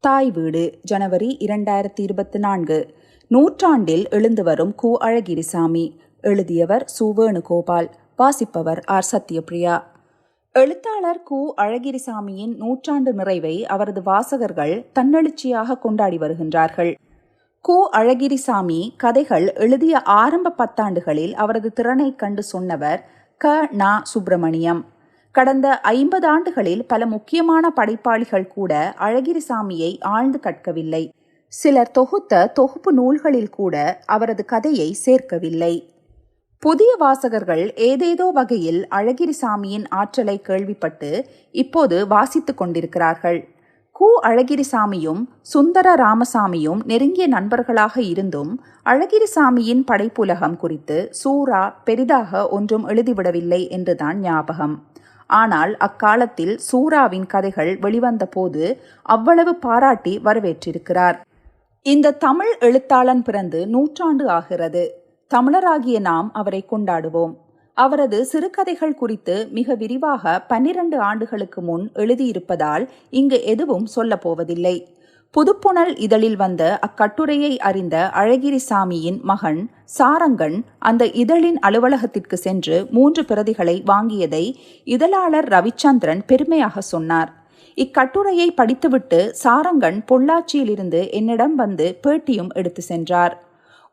தாய் வீடு ஜனவரி இரண்டாயிரத்தி இருபத்தி நான்கு நூற்றாண்டில் எழுந்து வரும் கு. அழகிரிசாமி. எழுதியவர் சு. வேணுகோபால். வாசிப்பவர் ஆர். சத்யபிரியா. எழுத்தாளர் கு. அழகிரிசாமியின் நூற்றாண்டு நிறைவை அவரது வாசகர்கள் தன்னெழுச்சியாக கொண்டாடி வருகின்றார்கள். கு. அழகிரிசாமி கதைகள் எழுதிய ஆரம்ப பத்தாண்டுகளில் அவரது திறனைக் கண்டு சொன்னவர் க. நா. சுப்பிரமணியம். கடந்த ஐம்பது ஆண்டுகளில் பல முக்கியமான படைப்பாளிகள் கூட அழகிரிசாமியை ஆழ்ந்து கற்கவில்லை. சிலர் தொகுத்த தொகுப்பு நூல்களில் கூட அவரது கதையை சேர்க்கவில்லை. புதிய வாசகர்கள் ஏதேதோ வகையில் அழகிரிசாமியின் ஆற்றலை கேள்விப்பட்டு இப்போது வாசித்துக் கொண்டிருக்கிறார்கள். கு அழகிரிசாமியும் சுந்தர ராமசாமியும் நெருங்கிய நண்பர்களாக இருந்தும் அழகிரிசாமியின் படைப்புலகம் குறித்து சூரா பெரிதாக ஒன்றும் எழுதிவிடவில்லை என்றுதான் ஞாபகம். ஆனால் அக்காலத்தில் சூராவின் கதைகள் வெளிவந்த போது அவ்வளவு பாராட்டி வரவேற்றிருக்கிறார். இந்த தமிழ் எழுத்தாளன் பிறந்து நூற்றாண்டு ஆகிறது. தமிழராகிய நாம் அவரை கொண்டாடுவோம். அவரது சிறுகதைகள் குறித்து மிக விரிவாக பன்னிரண்டு ஆண்டுகளுக்கு முன் எழுதியிருப்பதால் இங்கு எதுவும் சொல்லப்போவதில்லை புதுப்புணல் இதழில் வந்த அக்கட்டுரையை அறிந்த அழகிரிசாமியின் மகன் சாரங்கன் அந்த இதழின் அலுவலகத்திற்கு சென்று மூன்று பிரதிகளை வாங்கியதை இதழாளர் ரவிச்சந்திரன் பெருமையாக சொன்னார். இக்கட்டுரையை படித்துவிட்டு சாரங்கன் பொள்ளாச்சியிலிருந்து என்னிடம் வந்து பேட்டியும் எடுத்து சென்றார்.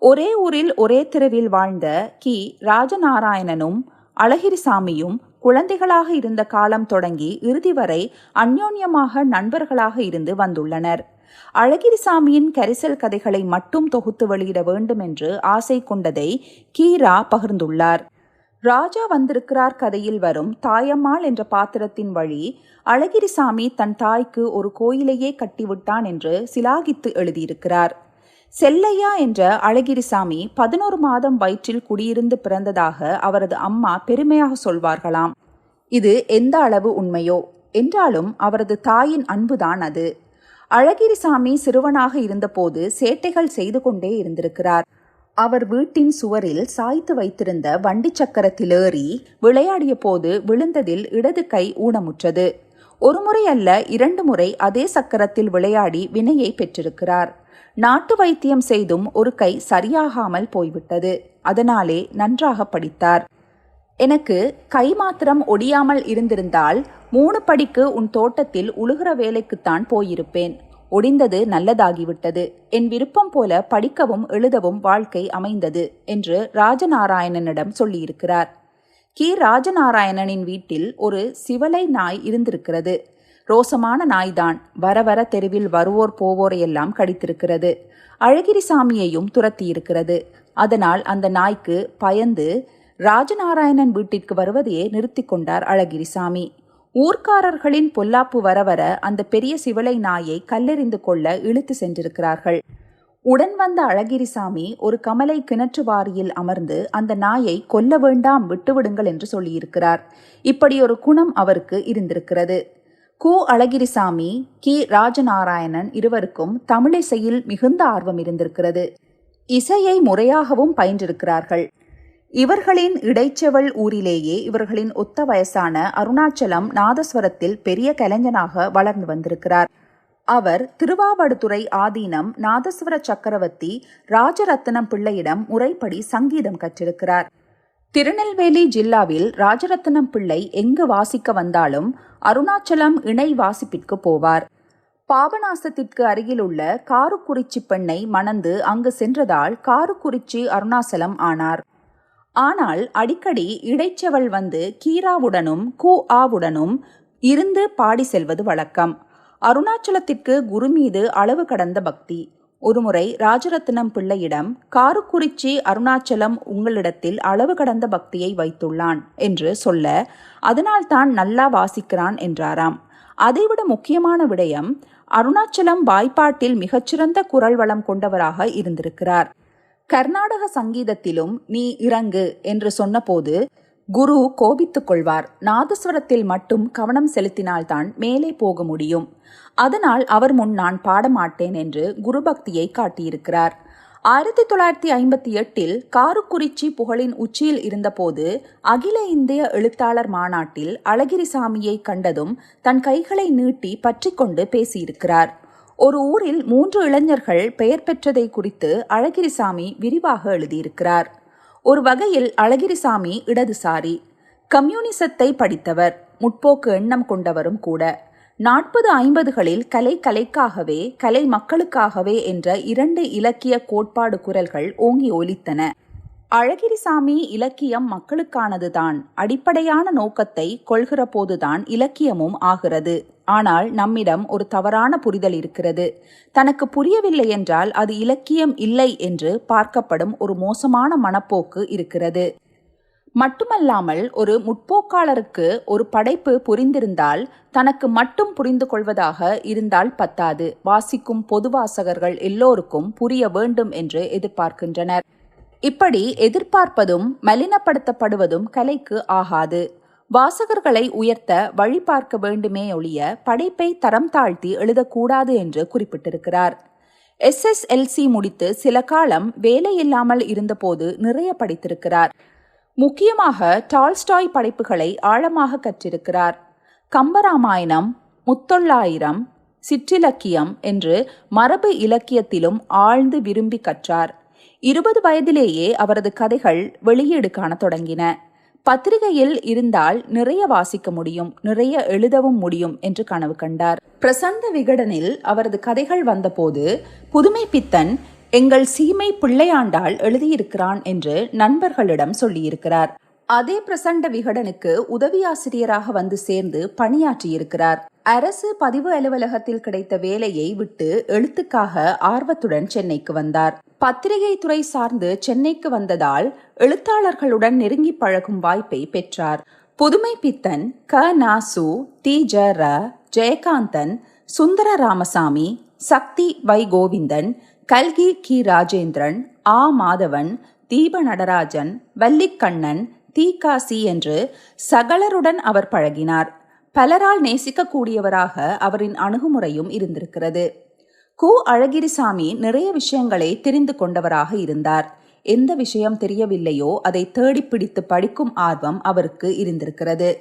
ஒரே ஊரில் ஒரே தெருவில் வாழ்ந்த கி. ராஜநாராயணனும் அழகிரிசாமியும் குழந்தைகளாக இருந்த காலம் தொடங்கி இறுதி வரை அந்யோன்யமாக நண்பர்களாக இருந்து வந்துள்ளனர். அழகிரிசாமியின் கரிசல் கதைகளை மட்டும் தொகுத்து வெளியிட வேண்டும் என்று ஆசை கொண்டதை கீரா பகிர்ந்துள்ளார். ராஜா வந்திருக்கிறார் கதையில் வரும் தாயம்மாள் என்ற பாத்திரத்தின் வழி அழகிரிசாமி தன் தாய்க்கு ஒரு கோயிலையே கட்டிவிட்டான் என்று சிலாகித்து எழுதியிருக்கிறார். செல்லையா என்ற அழகிரிசாமி பதினோரு மாதம் வயிற்றில் குடியிருந்து பிறந்ததாக அவரது அம்மா பெருமையாக சொல்வார்களாம். இது எந்த அளவு உண்மையோ? என்றாலும் அவரது தாயின் அன்புதான் அது. அழகிரிசாமி சிறுவனாக இருந்தபோது சேட்டைகள் செய்து கொண்டே இருந்திருக்கிறார். அவர் வீட்டின் சுவரில் சாய்த்து வைத்திருந்த வண்டி சக்கரத்தில் ஏறி விளையாடிய போது விழுந்ததில் இடது கை ஊனமுற்றது. ஒருமுறை அல்ல இரண்டு முறை அதே சக்கரத்தில் விளையாடி வினையை பெற்றிருக்கிறார். நாட்டு வைத்தியம் செய்தும் ஒரு கை சரியாகாமல் போய்விட்டது. அதனாலே நன்றாக படித்தார். எனக்கு கை மாத்திரம் ஒடியாமல் இருந்திருந்தால் மூணு படிக்கு உன் தோட்டத்தில் உழுகிற வேலைக்குத்தான் போயிருப்பேன். ஒடிந்தது நல்லதாகிவிட்டது. என் விருப்பம் போல படிக்கவும் எழுதவும் வாழ்க்கை அமைந்தது என்று ராஜநாராயணனிடம் சொல்லியிருக்கிறார். கி. ராஜநாராயணனின் வீட்டில் ஒரு சிவலை நாய் இருந்திருக்கிறது. ரோசமான நாய்தான். வர வர தெருவில் வருவோர் போவோரையெல்லாம் கடித்திருக்கிறது. அழகிரிசாமியையும் துரத்தியிருக்கிறது. அதனால் அந்த நாய்க்கு பயந்து ராஜநாராயணன் வீட்டிற்கு வருவதையே நிறுத்தி கொண்டார் அழகிரிசாமி. ஊர்க்காரர்களின் பொல்லாப்பு வர வர அந்த பெரிய சிவலை நாயை கல்லெறிந்து கொள்ள இழுத்து சென்றிருக்கிறார்கள். உடன் வந்த அழகிரிசாமி ஒரு கமலை கிணற்று வாரியில் அமர்ந்து அந்த நாயை கொல்ல வேண்டாம் விட்டுவிடுங்கள் என்று சொல்லியிருக்கிறார். இப்படி ஒரு குணம் அவருக்கு இருந்திருக்கிறது. கு அழகிரிசாமி கி ராஜநாராயணன் இருவருக்கும் தமிழிசையில் மிகுந்த ஆர்வம் இருந்திருக்கிறது. இசையை முறையாகவும் பயின்றிருக்கிறார்கள். இவர்களின் இடைச்செவல் ஊரிலேயே இவர்களின் ஒத்த வயசான அருணாச்சலம் நாதஸ்வரத்தில் பெரிய கலைஞனாக வளர்ந்து வந்திருக்கிறார். அவர் திருவாவடுதுறை ஆதீனம் நாதஸ்வர சக்கரவர்த்தி ராஜரத்னம் பிள்ளையிடம் முறைப்படி சங்கீதம் கற்றிருக்கிறார். திருநெல்வேலி ஜில்லாவில் ராஜரத்னம் பிள்ளை எங்கு வாசிக்க வந்தாலும் அருணாச்சலம் இணை வாசிப்பிற்கு போவார். பாபநாசத்திற்கு அருகிலுள்ள காருக்குறிச்சி பெண்ணை மணந்து அங்கு சென்றதால் காருக்குறிச்சி அருணாச்சலம் ஆனார். ஆனால் அடிக்கடி இடைச்சவள் வந்து கீராவுடனும் கு ஆவுடனும் இருந்து பாடி செல்வது வழக்கம். அருணாச்சலத்திற்கு குரு மீது அளவு கடந்த பக்தி. ஒருமுறை ராஜரத்னம் பிள்ளையிடம் காருக்குறிச்சி அருணாச்சலம் உங்களிடத்தில் அளவு கடந்த பக்தியை வைத்துள்ளான் என்று சொல்ல அதனால் தான் நல்லா வாசிக்கிறான் என்றாராம். அதைவிட முக்கியமான விடயம் அருணாச்சலம் வாய்ப்பாட்டில் மிகச்சிறந்த குரல் வளம் கொண்டவராக இருந்திருக்கிறார். கர்நாடக சங்கீதத்திலும் நீ இறங்கு என்று சொன்னபோது குரு கோபித்துக் கொள்வார். நாதஸ்வரத்தில் மட்டும் கவனம் செலுத்தினால்தான் மேலே போக முடியும். அதனால் அவர் முன் நான் பாடமாட்டேன் என்று குரு பக்தியை காட்டியிருக்கிறார். ஆயிரத்தி தொள்ளாயிரத்தி ஐம்பத்தி எட்டில் காருக்குறிச்சி புகழின் உச்சியில் இருந்தபோது அகில இந்திய எழுத்தாளர் மாநாட்டில் அழகிரிசாமியை கண்டதும் தன் கைகளை நீட்டி பற்றி கொண்டு பேசியிருக்கிறார். ஒரு ஊரில் மூன்று இளைஞர்கள் பெயர் பெற்றதை குறித்து அழகிரிசாமி விரிவாக எழுதியிருக்கிறார். ஒரு வகையில் அழகிரிசாமி இடதுசாரி. கம்யூனிசத்தை படித்தவர் முற்போக்கு எண்ணம் கொண்டவரும் கூட. நாற்பது ஐம்பதுகளில் கலை கலைக்காகவே கலை மக்களுக்காகவே என்ற இரண்டு இலக்கிய கோட்பாடு குரல்கள் ஓங்கி ஒலித்தன. அழகிரிசாமி இலக்கியம் மக்களுக்கானதுதான். அடிப்படையான நோக்கத்தை கொள்கிற போதுதான் இலக்கியமும் ஆகிறது. ஆனால் நம்மிடம் ஒரு தவறான புரிதல் இருக்கிறது. தனக்கு புரியவில்லை என்றால் அது இலக்கியம் இல்லை என்று பார்க்கப்படும் ஒரு மோசமான மனப்போக்கு இருக்கிறது. மட்டுமல்லாமல் ஒரு முற்போக்காளருக்கு ஒரு படைப்பு புரிந்திருந்தால் தனக்கு மட்டும் புரிந்து கொள்வதாக இருந்தால் பத்தாது. வாசிக்கும் பொது வாசகர்கள் எல்லோருக்கும் புரிய வேண்டும் என்று எதிர்பார்க்கின்றனர். இப்படி எதிர்பார்ப்பதும் மலினப்படுத்தப்படுவதும் கலைக்கு ஆகாது. வாசகர்களை உயர்த்த வழி பார்க்க வேண்டுமே ஒழிய படைப்பை தரம் தாழ்த்தி எழுதக்கூடாது என்று குறிப்பிட்டிருக்கிறார். எஸ்எஸ்எல்சி முடித்து சில காலம் வேலையில்லாமல் இருந்தபோது நிறைய படித்திருக்கிறார். முக்கியமாக டால்ஸ்டாய் படைப்புகளை ஆழமாக கற்றிருக்கிறார். கம்பராமாயணம் முத்தொள்ளாயிரம் சிற்றிலக்கியம் என்று மரபு இலக்கியத்திலும் ஆழ்ந்து விரும்பி கற்றார். இருபது வயதிலேயே அவரது கதைகள் வெளியீடு காண தொடங்கின. பத்திரிகையில் இருந்தால் நிறைய வாசிக்க முடியும் நிறைய எழுதவும் முடியும் என்று கனவு கண்டார். பிரசந்த விகடனில் அவரது கதைகள் வந்தபோது புதுமை பித்தன் எங்கள் சீமை பிள்ளையாண்டால் எழுதியிருக்கிறான் என்று நண்பர்களிடம் சொல்லியிருக்கிறார். அதே பிரசண்ட விகடனுக்கு உதவி ஆசிரியராக வந்து சேர்ந்து பணியாற்றியிருக்கிறார். அரசு பதிவு அலுவலகத்தில் கிடைத்த வேலையை விட்டு எழுத்துக்காக ஆர்வத்துடன் சென்னைக்கு வந்தார். பத்திரிகை துறை சார்ந்து சென்னைக்கு வந்ததால் எழுத்தாளர்களுடன் நெருங்கி பழகும் வாய்ப்பை பெற்றார். புதுமை பித்தன் க. நாசு தி. ஜ. ர. ஜெயகாந்தன் சுந்தர ராமசாமி சக்தி வை. கோவிந்தன் கல்கி கி. ராஜேந்திரன் ஆ. மாதவன் தீப நடராஜன் வல்லிக்கண்ணன் தீகாசி என்று சகலருடன் அவர் பழகினார். பலரால் நேசிக்கக்கூடியவராக அவரின் அணுகுமுறையும் இருந்திருக்கிறது. கு. அழகிரிசாமி நிறைய விஷயங்களை தெரிந்து கொண்டவராக இருந்தார். எந்த விஷயம் தெரியவில்லையோ அதை தேடி பிடித்து படிக்கும் ஆர்வம் அவருக்கு இருந்திருக்கிறது.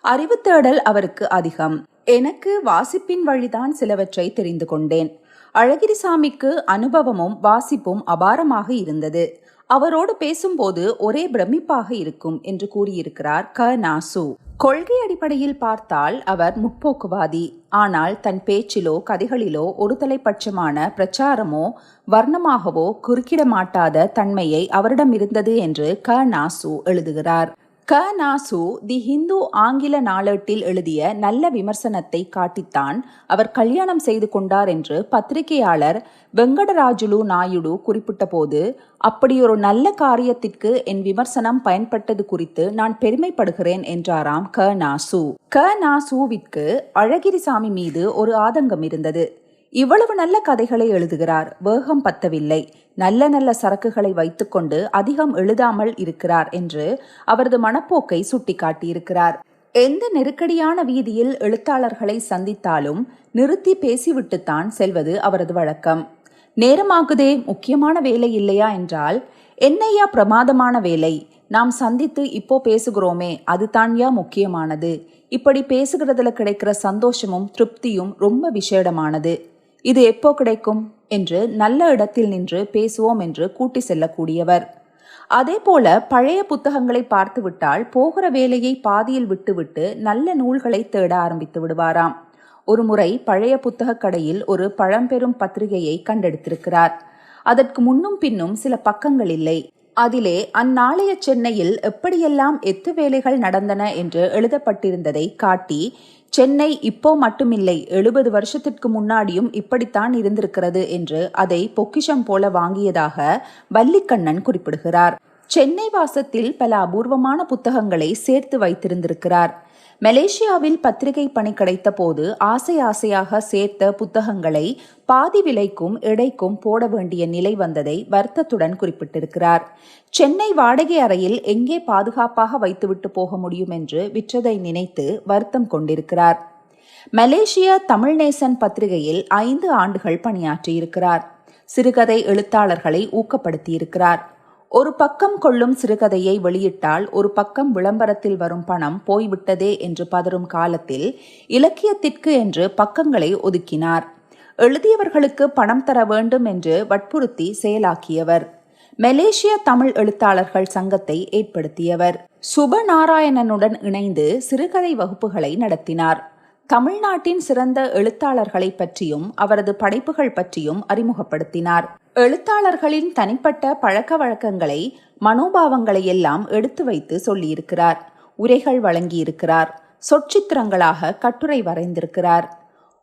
அறிவு தேடல் அவருக்கு அதிகம். எனக்கு வாசிப்பின் வழிதான் சிலவற்றை தெரிந்து கொண்டேன். அழகிரிசாமிக்கு அனுபவமும் வாசிப்பும் அபாரமாக இருந்தது. அவரோடு பேசும்போது ஒரே பிரமிப்பாக இருக்கும் என்று கூறியிருக்கிறார் க. நாசு. கொள்கை அடிப்படையில் பார்த்தால் அவர் முற்போக்குவாதி. ஆனால் தன் பேச்சிலோ கதைகளிலோ ஒரு தலைப்பட்சமான பிரச்சாரமோ வர்ணமாகவோ குறுக்கிட மாட்டாத தன்மையை அவரிடம் இருந்தது என்று க. நாசு எழுதுகிறார். க நாசு தி ஹிந்து ஆங்கில நாளேட்டில் எழுதிய நல்ல விமர்சனத்தை காட்டித்தான் அவர் கல்யாணம் செய்து கொண்டார் என்று பத்திரிகையாளர் வெங்கடராஜுலு நாயுடு குறிப்பிட்ட போது அப்படியொரு நல்ல காரியத்திற்கு என் விமர்சனம் பயன்பட்டது குறித்து நான் பெருமைப்படுகிறேன் என்றாராம் க நாசு க நாசுவிற்கு அழகிரிசாமி மீது ஒரு ஆதங்கம் இருந்தது. இவ்வளவு நல்ல கதைகளை எழுதுகிறார். வேகம் பத்தவில்லை. நல்ல நல்ல சரக்குகளை வைத்துக்கொண்டு அதிகம் எழுதாமல் இருக்கிறார் என்று அவரது மனப்போக்கை சுட்டிக்காட்டியிருக்கிறார். எந்த நெருக்கடியான வீதியில் எழுத்தாளர்களை சந்தித்தாலும் நிறுத்தி பேசிவிட்டுத்தான் செல்வது அவரது வழக்கம். நேரமாகுதே முக்கியமான வேலை இல்லையா என்றால் என்னையா பிரமாதமான வேலை? நாம் சந்தித்து இப்போ பேசுகிறோமே அதுதான்யா முக்கியமானது. இப்படி பேசுகிறதுல கிடைக்கிற சந்தோஷமும் திருப்தியும் ரொம்ப விசேடமானது. இது எப்போ கிடைக்கும்? என்று நல்ல இடத்தில் நின்று பேசுவோம் என்று கூட்டி செல்லக்கூடியவர். அதே போல பழைய புத்தகங்களை பார்த்துவிட்டால் போகிற வேலையை பாதியில் விட்டுவிட்டு நல்ல நூல்களை தேட ஆரம்பித்து விடுவாராம். ஒரு முறை பழைய புத்தகக் கடையில் ஒரு பழம்பெரும் பத்திரிகையை கண்டெடுத்திருக்கிறார். அதற்கு முன்னும் பின்னும் சில பக்கங்கள் இல்லை. அதிலே அந்நாளைய சென்னையில் எப்படியெல்லாம் எத்து வேலைகள் நடந்தன என்று எழுதப்பட்டிருந்ததை காட்டி சென்னை இப்போ மட்டுமில்லை எழுபது வருஷத்திற்கு முன்னாடியும் இப்படித்தான் இருந்திருக்கிறது என்று அதை பொக்கிஷம் போல வாங்கியதாக வல்லிக்கண்ணன் குறிப்பிடுகிறார். சென்னை வாசத்தில் பல அபூர்வமான புத்தகங்களை சேர்த்து வைத்திருந்திருக்கிறார். மலேசியாவில் பத்திரிகை பணி கிடைத்த போது ஆசை ஆசையாக சேர்த்த புத்தகங்களை பாதி விலைக்கும் எடைக்கும் போட வேண்டிய நிலை வந்ததை வருத்தத்துடன் குறிப்பிட்டிருக்கிறார். சென்னை வாடகை அறையில் எங்கே பாதுகாப்பாக வைத்துவிட்டு போக முடியும் என்று விற்றதை நினைத்து வருத்தம் கொண்டிருக்கிறார். மலேசிய தமிழ்நேசன் பத்திரிகையில் ஐந்து ஆண்டுகள் பணியாற்றியிருக்கிறார். சிறுகதை எழுத்தாளர்களை ஊக்கப்படுத்தியிருக்கிறார். ஒரு பக்கம் கொள்ளும் சிறுகதையை வெளியிட்டால் ஒரு பக்கம் விளம்பரத்தில் வரும் பணம் போய்விட்டதே என்று பதறும் காலத்தில் இலக்கியத்திற்கு என்று பக்கங்களை ஒதுக்கினார். எழுதியவர்களுக்கு பணம் தர வேண்டும் என்று வற்புறுத்தி செயலாக்கியவர். மலேசிய தமிழ் எழுத்தாளர்கள் சங்கத்தை ஏற்படுத்தியவர். சுபநாராயணனுடன் இணைந்து சிறுகதை வகுப்புகளை நடத்தினார். தமிழ்நாட்டின் சிறந்த எழுத்தாளர்களை பற்றியும் அவரது படைப்புகள் பற்றியும் அறிமுகப்படுத்தினார். எழுத்தாளர்களின் தனிப்பட்ட பழக்க வழக்கங்களை மனோபாவங்களை எல்லாம் எடுத்து வைத்து சொல்லியிருக்கிறார். உரைகள் வழங்கியிருக்கிறார். சொற்சித்திரங்களாக கட்டுரை வரைந்திருக்கிறார்.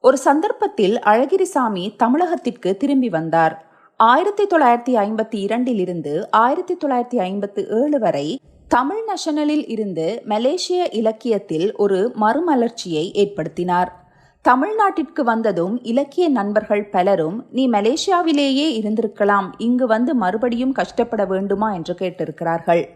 ஒரு சந்தர்ப்பத்தில் அழகிரிசாமி தமிழகத்திற்கு திரும்பி வந்தார். ஆயிரத்தி தொள்ளாயிரத்தி ஐம்பத்தி இரண்டில் இருந்து ஆயிரத்தி தொள்ளாயிரத்தி ஐம்பத்தி ஏழு வரை தமிழ் நேஷனலில் இருந்து மலேசிய இலக்கியத்தில் ஒரு மறுமலர்ச்சியை ஏற்படுத்தினார். தமிழ்நாட்டிற்கு வந்ததும் இலக்கிய நண்பர்கள் பலரும் நீ மலேசியாவிலேயே இருந்திருக்கலாம் இங்கு வந்து மறுபடியும் கஷ்டப்பட வேண்டுமா? என்று கேட்டிருக்கிறார்கள்.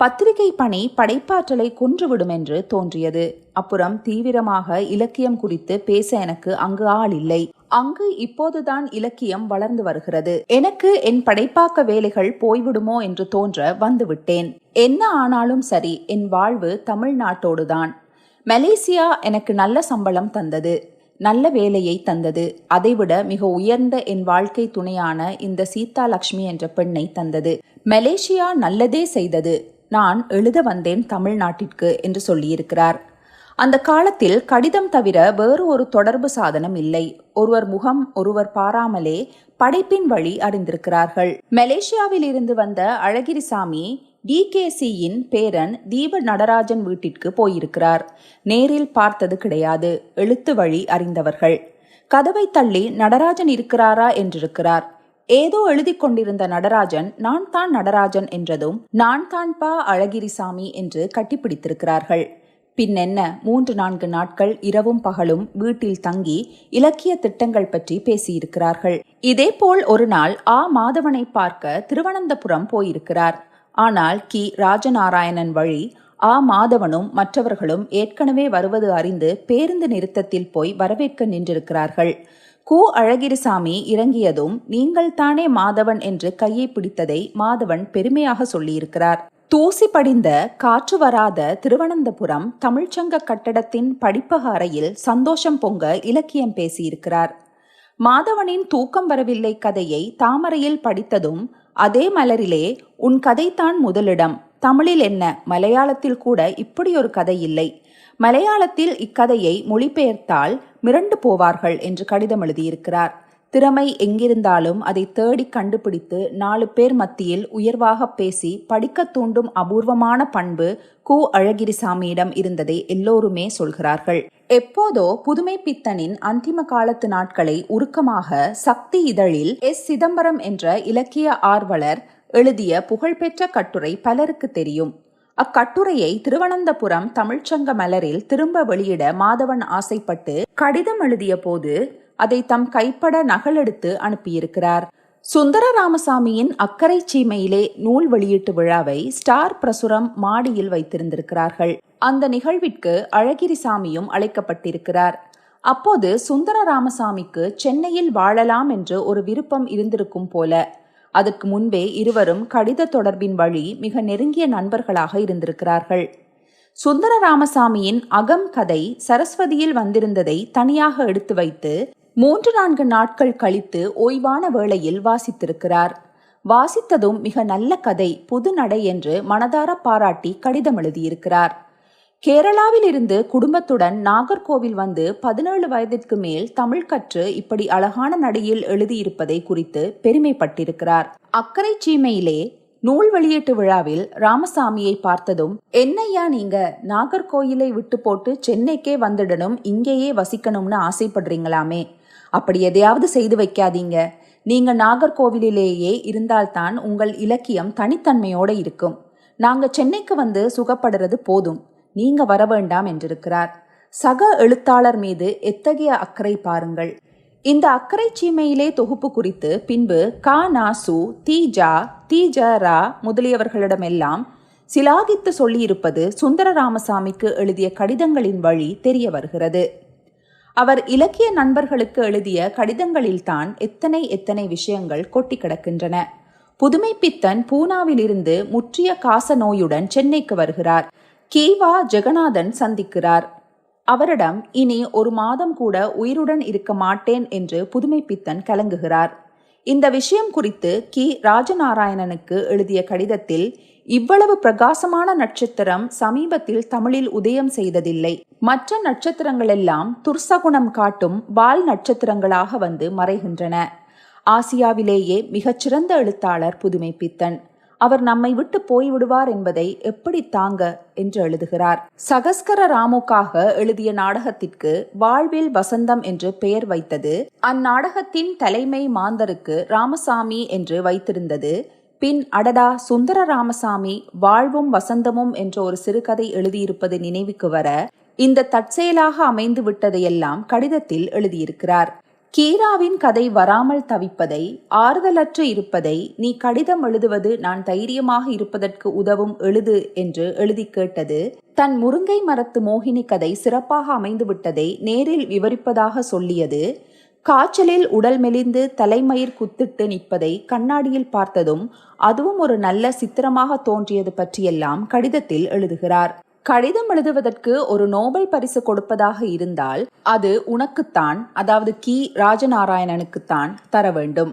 பத்திரிகை பணி படைப்பாற்றலை கொன்றுவிடும் என்று தோன்றியது. அப்புறம் தீவிரமாக இலக்கியம் குறித்து பேச எனக்கு அங்கு ஆள் இல்லை. அங்கு இப்போதுதான் இலக்கியம் வளர்ந்து வருகிறது. எனக்கு என் படைப்பாக்க வேலைகள் போய்விடுமோ என்று தோன்ற வந்துவிட்டேன். என்ன ஆனாலும் சரி என் வாழ்வு தமிழ்நாட்டோடுதான். மலேசியா எனக்கு நல்ல சம்பளம் தந்தது நல்ல வேலையை தந்தது. அதைவிட மிக உயர்ந்த என் வாழ்க்கை துணையான இந்த சீதா லக்ஷ்மி என்ற பெண்ணை தந்தது. மலேசியா நல்லதே செய்தது. நான் எழுத வந்தேன் தமிழ்நாட்டிற்கு என்று சொல்லியிருக்கிறார். அந்த காலத்தில் கடிதம் தவிர வேறு ஒரு தொடர்பு சாதனம் இல்லை. ஒருவர் முகம் ஒருவர் பாராமலே படைப்பின் வழி அறிந்திருக்கிறார்கள். மலேசியாவில் இருந்து வந்த அழகிரிசாமி டிகேசியின் பேரன் தீப நடராஜன் வீட்டிற்கு போயிருக்கிறார். நேரில் பார்த்தது கிடையாது. எழுத்து வழி அறிந்தவர்கள். கதவை தள்ளி நடராஜன் இருக்கிறாரா என்றிருக்கிறார். ஏதோ எழுதி கொண்டிருந்த நடராஜன் நான் தான் நடராஜன் என்றதும் நான் தான் பா. அழகிரிசாமி என்று கட்டிப்பிடித்திருக்கிறார்கள். பின்னென்ன மூன்று நான்கு நாட்கள் இரவும் பகலும் வீட்டில் தங்கி இலக்கிய திட்டங்கள் பற்றி பேசியிருக்கிறார்கள். இதேபோல் ஒரு நாள் ஆ. மாதவனை பார்க்க திருவனந்தபுரம் போயிருக்கிறார். ஆனால் கி. ராஜநாராயணன் வழி ஆ. மாதவனும் மற்றவர்களும் ஏற்கனவே வருவது அறிந்து பேருந்து நிறுத்தத்தில் போய் வரவேற்க நின்றிருக்கிறார்கள். கு அழகிரிசாமி இறங்கியதும் நீங்கள் தானே மாதவன் என்று கையை பிடித்ததை மாதவன் பெருமையாக சொல்லியிருக்கிறார். தூசி படிந்த காற்று வராத திருவனந்தபுரம் தமிழ்ச்சங்க கட்டடத்தின் படிப்பக அறையில் சந்தோஷம் பொங்க இலக்கியம் பேசியிருக்கிறார். மாதவனின் தூக்கம் வரவில்லை கதையை தாமரையில் படித்ததும் அதே மலரிலே உன் கதைத்தான் முதலிடம். தமிழில் என்ன? மலையாளத்தில் கூட இப்படி ஒரு கதை இல்லை. மலையாளத்தில் இக்கதையை மொழிபெயர்த்தால் மிரண்டு போவார்கள் என்று கடிதம் எழுதியிருக்கிறார். திறமை எங்கிருந்தாலும் அதை தேடி கண்டுபிடித்து நாலு பேர் மத்தியில் உயர்வாக பேசி படிக்க தூண்டும் அபூர்வமான பண்பு கு. அழகிரிசாமியிடம் இருந்ததை எல்லோருமே சொல்கிறார்கள். எப்போதோ புதுமை பித்தனின் அந்திம காலத்து நாட்களை உருக்கமாக சக்தி இதழில் எஸ். சிதம்பரம் என்ற இலக்கிய ஆர்வலர் எழுதிய புகழ்பெற்ற கட்டுரை பலருக்கு தெரியும். அக்கட்டுரையை திருவனந்தபுரம் தமிழ்ச்சங்க மலரில் திரும்ப வெளியிட மாதவன் ஆசைப்பட்டு கடிதம் எழுதிய போது அதை தம் கைப்பட நகலெடுத்து அனுப்பியிருக்கிறார். சுந்தர ராமசாமியின் அக்கறை சீமையிலே நூல் வெளியீட்டு விழாவை ஸ்டார் பிரசுரம் மாடியில் வைத்திருந்திருக்கிறார்கள். அந்த நிகழ்விற்கு அழகிரிசாமியும் அழைக்கப்பட்டிருக்கிறார். அப்போது சுந்தர ராமசாமிக்கு சென்னையில் வாழலாம் என்று ஒரு விருப்பம் இருந்திருக்கும் போல அதற்கு முன்பே இருவரும் கடித தொடர்பின் வழி மிக நெருங்கிய நண்பர்களாக இருந்திருக்கிறார்கள். சுந்தர ராமசாமியின் அகம் கதை சரஸ்வதியில் வந்திருந்ததை தனியாக எடுத்து வைத்து மூன்று நான்கு நாட்கள் கழித்து ஓய்வான வேளையில் வாசித்திருக்கிறார். வாசித்ததும் மிக நல்ல கதை புது நடை என்று மனதார பாராட்டி கடிதம் எழுதியிருக்கிறார். கேரளாவில் இருந்து குடும்பத்துடன் நாகர்கோவில் வந்து பதினேழு வயதிற்கு மேல் தமிழ் கற்று இப்படி அழகான நடையில் எழுதியிருப்பதை குறித்து பெருமைப்பட்டிருக்கிறார். அக்கறை சீமையிலே நூல் வெளியீட்டு விழாவில் ராமசாமியை பார்த்ததும் என்னையா நீங்க? நாகர்கோயிலை விட்டு போட்டு சென்னைக்கே வந்துடணும் இங்கேயே வசிக்கணும்னு ஆசைப்படுறீங்களாமே. அப்படி எதையாவது செய்து வைக்காதீங்க. நீங்க நாகர்கோவிலிலேயே இருந்தால்தான் உங்கள் இலக்கியம் தனித்தன்மையோட இருக்கும். நாங்க சென்னைக்கு வந்து சுகப்படுறது போதும். நீங்க வர வேண்டாம் என்றிருக்கிறார். சக எழுத்தாளர் மீது எத்தகைய அக்கறை பாருங்கள். இந்த அக்கறை சீமையிலே தொகுப்பு குறித்து பின்பு கா நாசு தீஜா தீஜரா முதலியவர்களிடமெல்லாம் சிலாகித்து சொல்லியிருப்பது சுந்தர ராமசாமிக்கு எழுதிய கடிதங்களின் வழி தெரிய வருகிறது. அவர் இலக்கிய நண்பர்களுக்கு எழுதிய கடிதங்களில்தான் எத்தனை எத்தனை விஷயங்கள் கொட்டி கிடக்கின்றன. புதுமை பித்தன் பூனாவிலிருந்து முற்றிய காச நோயுடன் சென்னைக்கு வருகிறார். கீவா ஜெகநாதன் சந்திக்கிறார். அவரிடம் இனி ஒரு மாதம் கூட உயிருடன் இருக்க மாட்டேன் என்று புதுமைப்பித்தன் கலங்குகிறார். இந்த விஷயம் குறித்து கி. ராஜநாராயணனுக்கு எழுதிய கடிதத்தில் இவ்வளவு பிரகாசமான நட்சத்திரம் சமீபத்தில் தமிழில் உதயம் செய்ததில்லை. மற்ற நட்சத்திரங்களெல்லாம் துர்சகுணம் காட்டும் வால் நட்சத்திரங்களாக வந்து மறைகின்றன. ஆசியாவிலேயே மிகச்சிறந்த எழுத்தாளர் புதுமைப்பித்தன். அவர் நம்மை விட்டு போய்விடுவார் என்பதை எப்படி தாங்க என்று எழுதுகிறார். சகஸ்கர ராமுக்காக எழுதிய நாடகத்திற்கு வாழ்வில் வசந்தம் என்று பெயர் வைத்தது. அந்நாடகத்தின் தலைமை மாந்தருக்கு ராமசாமி என்று வைத்திருந்தது. பின் அடடா சுந்தர ராமசாமி வாழ்வும் வசந்தமும் என்ற ஒரு சிறுகதை எழுதியிருப்பது நினைவுக்கு வர இந்த தற்செயலாக அமைந்து விட்டதையெல்லாம் கடிதத்தில் எழுதியிருக்கிறார். கீராவின் கதை வராமல் தவிப்பதை ஆறுதலற்று இருப்பதை நீ கடிதம் எழுதுவது நான் தைரியமாக இருப்பதற்கு உதவும் எழுது என்று எழுதி கேட்டது தன் முருங்கை மரத்து மோகினி கதை சிறப்பாக அமைந்துவிட்டதை நேரில் விவரிப்பதாக சொல்லியது காய்ச்சலில் உடல் மெலிந்து தலைமயிர் குத்திட்டு நிற்பதை கண்ணாடியில் பார்த்ததும் அதுவும் ஒரு நல்ல சித்திரமாக தோன்றியது பற்றியெல்லாம் கடிதத்தில் எழுதுகிறார். கடிதம் எழுதுவதற்கு ஒரு நோபல் பரிசு கொடுப்பதாக இருந்தால் அது உனக்குத்தான் அதாவது கி. ராஜநாராயணனுக்குத்தான் தர வேண்டும்.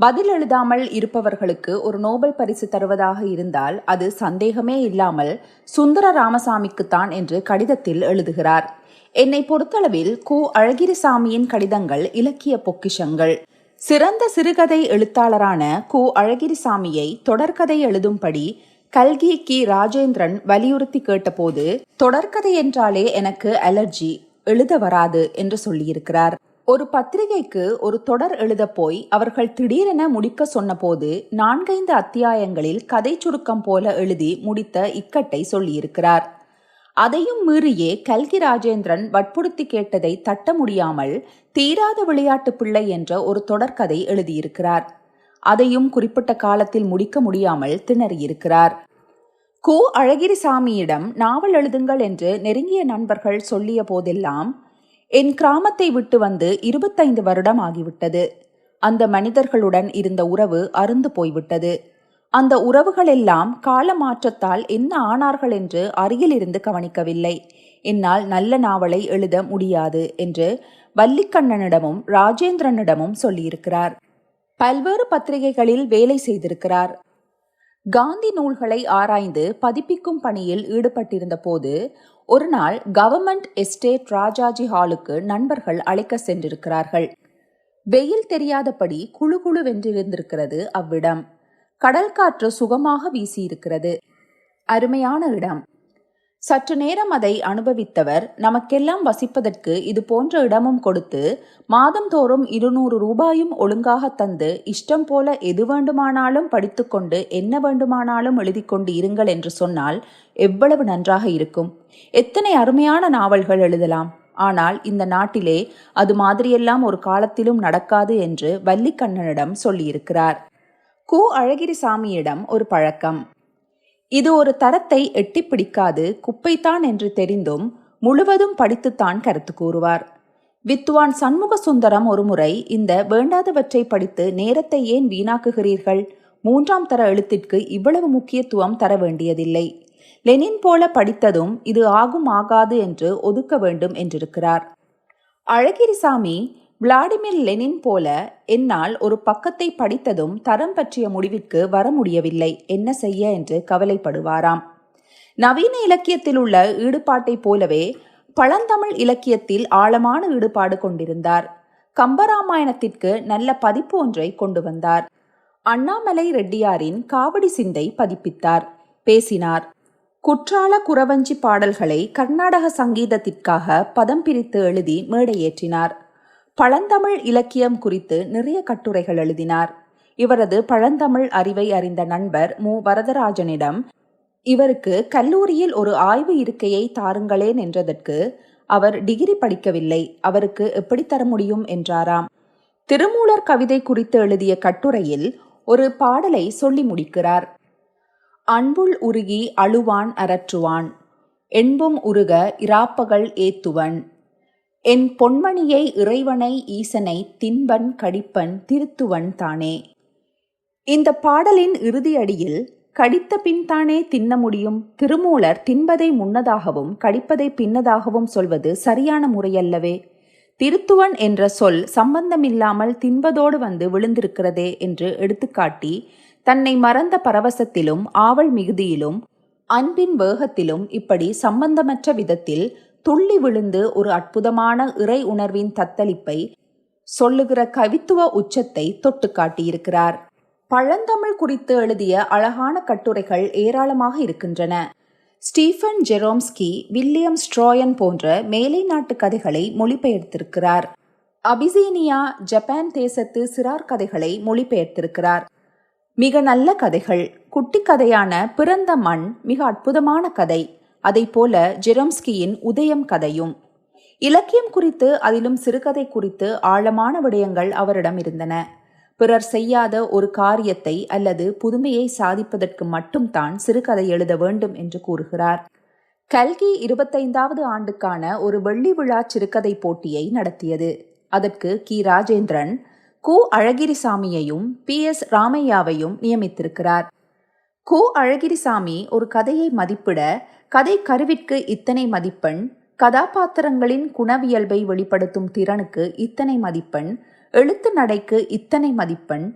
பதில் எழுதாமல் இருப்பவர்களுக்கு ஒரு நோபல் பரிசு தருவதாக இருந்தால் அது சந்தேகமே இல்லாமல் சுந்தர ராமசாமிக்குத்தான் என்று கடிதத்தில் எழுதுகிறார். என்னை பொறுத்தளவில் கு. அழகிரிசாமியின் கடிதங்கள் இலக்கிய பொக்கிஷங்கள். சிறந்த சிறுகதை எழுத்தாளரான கு. அழகிரிசாமியை தொடர்கதை எழுதும்படி கல்கி கி ராஜேந்திரன் வலியுறுத்தி கேட்டபோது தொடர்கதை என்றாலே எனக்கு அலர்ஜி எழுத வராது என்று சொல்லியிருக்கிறார். ஒரு பத்திரிகைக்கு ஒரு தொடர் எழுத போய் அவர்கள் திடீரென முடிக்க சொன்னபோது நான்கைந்து அத்தியாயங்களில் கதை சுருக்கம் போல எழுதி முடித்த இக்கட்டை சொல்லியிருக்கிறார். அதையும் மீறியே கல்கி ராஜேந்திரன் வற்புறுத்தி கேட்டதை தட்ட முடியாமல் தீராத விளையாட்டு பிள்ளை என்ற ஒரு தொடர்கதை எழுதியிருக்கிறார். அதையும் குறிப்பிட்ட காலத்தில் முடிக்க முடியாமல் திணறியிருக்கிறார். கு அழகிரிசாமியிடம் நாவல் எழுதுங்கள் என்று நெருங்கிய நண்பர்கள் சொல்லிய போதெல்லாம் என் கிராமத்தை விட்டு வந்து இருபத்தைந்து வருடம் ஆகிவிட்டது. அந்த மனிதர்களுடன் இருந்த உறவு அருந்து போய்விட்டது. அந்த உறவுகளெல்லாம் கால மாற்றத்தால் என்ன ஆனார்கள் என்று அருகிலிருந்து கவனிக்கவில்லை. என்னால் நல்ல நாவலை எழுத முடியாது என்று வல்லிக்கண்ணனிடமும் ராஜேந்திரனிடமும் சொல்லியிருக்கிறார். பல்வேறு பத்திரிகைகளில் வேலை செய்திருக்கிறார். காந்தி நூல்களை ஆராய்ந்து பதிப்பிக்கும் பணியில் ஈடுபட்டிருந்த போது ஒரு நாள் கவர்மெண்ட் எஸ்டேட் ராஜாஜி ஹாலுக்கு நண்பர்கள் அழைக்க சென்றிருக்கிறார்கள். வெயில் தெரியாதபடி குழு குழு வென்றிருந்திருக்கிறது அவ்விடம். கடல் காற்று சுகமாக வீசியிருக்கிறது. அருமையான இடம். சற்று நேரம் அதை அனுபவித்தவர் நமக்கெல்லாம் வசிப்பதற்கு இது போன்ற இடமும் கொடுத்து மாதந்தோறும் இருநூறு ரூபாயும் ஒழுங்காக தந்து இஷ்டம் போல எது வேண்டுமானாலும் படித்துக்கொண்டு என்ன வேண்டுமானாலும் எழுதி கொண்டு இருங்கள் என்று சொன்னால் எவ்வளவு நன்றாக இருக்கும். எத்தனை அருமையான நாவல்கள் எழுதலாம். ஆனால் இந்த நாட்டிலே அது மாதிரியெல்லாம் ஒரு காலத்திலும் நடக்காது என்று வள்ளிக்கண்ணனிடம் சொல்லியிருக்கிறார். கு. அழகிரிசாமியிடம் ஒரு பழக்கம். இது ஒரு தரத்தை எட்டி பிடிக்காது குப்பைத்தான் என்று தெரிந்தும் முழுவதும் படித்துத்தான் கருத்து கூறுவார். வித்வான் சண்முக சுந்தரம் ஒருமுறை இந்த வேண்டாதவற்றை படித்து நேரத்தை ஏன் வீணாக்குகிறீர்கள்? மூன்றாம் தர எழுத்திற்கு இவ்வளவு முக்கியத்துவம் தர வேண்டியதில்லை. லெனின் போல படித்ததும் இது ஆகும் ஆகாது என்று ஒதுக்க வேண்டும் என்றிருக்கிறார். அழகிரிசாமி விளாடிமிர் லெனின் போல என்னால் ஒரு பக்கத்தை படித்ததும் தரம் பற்றிய முடிவிற்கு வர முடியவில்லை. என்ன செய்ய என்று கவலைப்படுவாராம். நவீன இலக்கியத்தில் உள்ள ஈடுபாட்டைப் போலவே பழந்தமிழ் இலக்கியத்தில் ஆழமான ஈடுபாடு கொண்டிருந்தார். கம்பராமாயணத்திற்கு நல்ல பதிப்பு ஒன்றை கொண்டு வந்தார். அண்ணாமலை ரெட்டியாரின் காவடி சிந்தை பதிப்பித்தார். பேசினார் குற்றால குறவஞ்சி பாடல்களை கர்நாடக சங்கீதத்திற்காக பதம் பிரித்து எழுதி மேடையேற்றினார். பழந்தமிழ் இலக்கியம் குறித்து நிறைய கட்டுரைகள் எழுதினார். இவரது பழந்தமிழ் அறிவை அறிந்த நண்பர் மு. வரதராஜனிடம் இவருக்கு கல்லூரியில் ஒரு ஆய்வு இருக்கையை தாருங்களேன் என்றதற்கு அவர் டிகிரி படிக்கவில்லை அவருக்கு எப்படி தர முடியும்? என்றாராம். திருமூலர் கவிதை குறித்து எழுதிய கட்டுரையில் ஒரு பாடலை சொல்லி முடிக்கிறார். அன்புள் உருகி அழுவான் அரற்றுவான் என்பும் உருக இராப்பகல் ஏத்துவன் என் பொன்மணியை இறைவனை ஈசனை தின்பன் கடிப்பன் திருத்துவன் தானே. இந்த பாடலின் இறுதியடியில் கடித்த பின்தானே தின்ன முடியும்? திருமூலர் தின்பதை முன்னதாகவும் கடிப்பதை பின்னதாகவும் சொல்வது சரியான முறையல்லவே. திருத்துவன் என்ற சொல் சம்பந்தமில்லாமல் தின்பதோடு வந்து விழுந்திருக்கிறதே என்று எடுத்துக்காட்டி தன்னை மறந்த பரவசத்திலும் ஆவல் மிகுதியிலும் அன்பின் வேகத்திலும் இப்படி சம்பந்தமற்ற விதத்தில் துள்ளி விழுந்து ஒரு அற்புதமான இறை உணர்வின் தத்தளிப்பை சொல்லுகிற கவித்துவ உச்சத்தை தொட்டு காட்டியிருக்கிறார். பழந்தமிழ் குறித்து எழுதிய அழகான கட்டுரைகள் ஏராளமாக இருக்கின்றன. ஸ்டீஃபன் ஜெரோம்ஸ்கி வில்லியம் ஸ்ட்ராயன் போன்ற மேலை நாட்டு கதைகளை மொழிபெயர்த்திருக்கிறார். அபிசீனியா ஜப்பான் தேசத்து சிறார் கதைகளை மொழிபெயர்த்திருக்கிறார். மிக நல்ல கதைகள். குட்டி கதையான பிறந்த மண் மிக அற்புதமான கதை. போல ஜெரோம்ஸ்கியின் உதயம் கதையும். இலக்கியம் குறித்து அதிலும் சிறுகதை குறித்து ஆழமான விடயங்கள் அவரிடம் இருந்தன. பிறர் செய்யாத ஒரு காரியத்தை அல்லது புதுமையை சாதிப்பதற்கு மட்டும்தான் சிறுகதை எழுத வேண்டும் என்று கூறுகிறார். கல்கி இருபத்தைந்தாவது ஆண்டுக்கான ஒரு வெள்ளி விழா சிறுகதை போட்டியை நடத்தியது. அதற்கு கி. ராஜேந்திரன் கு. அழகிரிசாமியையும் பி. எஸ். ராமையாவையும் நியமித்திருக்கிறார். கு. அழகிரிசாமி ஒரு கதையை மதிப்பிட கதை கருவிற்கு இத்தனை மதிப்பெண் கதாபாத்திரங்களின் குணவியல்பை வெளிப்படுத்தும் திறனுக்கு இத்தனை மதிப்பெண் எழுத்து நடைக்கு இத்தனை மதிப்பெண்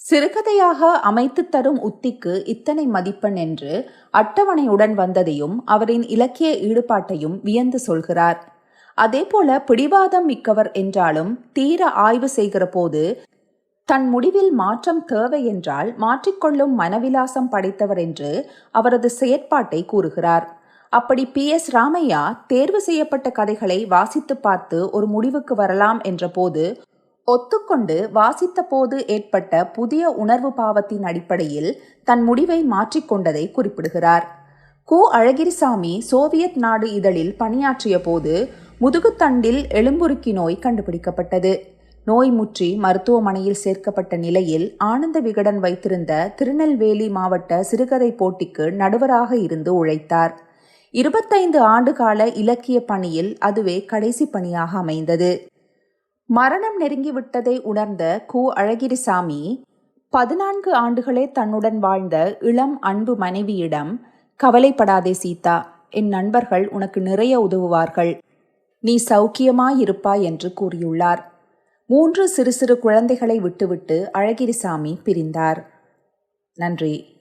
சிறுகதையாக அமைத்து தரும் உத்திக்கு இத்தனை மதிப்பெண் என்று அட்டவணையுடன் வந்ததையும் அவரின் இலக்கிய ஈடுபாட்டையும் வியந்து சொல்கிறார். அதேபோல பிடிவாதம் மிக்கவர் என்றாலும் தீர ஆய்வு செய்கிற போது தன் முடிவில் மாற்றம் தேவை என்றால் மாற்றிக்கொள்ளும் மனவிலாசம் படைத்தவர் என்று அவரது செயற்பாட்டை கூறுகிறார். அப்படி பி. எஸ். ராமையா தேர்வு செய்யப்பட்ட கதைகளை வாசித்து பார்த்து ஒரு முடிவுக்கு வரலாம் என்ற போது ஒத்துக்கொண்டு வாசித்த போது ஏற்பட்ட புதிய உணர்வு பாவத்தின் அடிப்படையில் தன் முடிவை மாற்றிக்கொண்டதை குறிப்பிடுகிறார். கு. அழகிரிசாமி சோவியத் நாடு இதழில் பணியாற்றிய போது முதுகுத்தண்டில் எலும்புருக்கி நோய் கண்டுபிடிக்கப்பட்டது. நோய் முற்றி மருத்துவமனையில் சேர்க்கப்பட்ட நிலையில் ஆனந்த விகடன் வைத்திருந்த திருநெல்வேலி மாவட்ட சிறுகதை போட்டிக்கு நடுவராக இருந்து உழைத்தார். இருபத்தைந்து ஆண்டுகால இலக்கிய பணியில் அதுவே கடைசி பணியாக அமைந்தது. மரணம் நெருங்கிவிட்டதை உணர்ந்த கு. அழகிரிசாமி பதினான்கு ஆண்டுகளே தன்னுடன் வாழ்ந்த இளம் அன்பு மனைவியிடம் கவலைப்படாதே சீதா என் நண்பர்கள் உனக்கு நிறைய உதவுவார்கள். நீ சௌக்கியமாயிருப்பாய் என்று கூறியுள்ளார். மூன்று சிறு சிறு குழந்தைகளை விட்டுவிட்டு அழகிரிசாமி பிரிந்தார். நன்றி.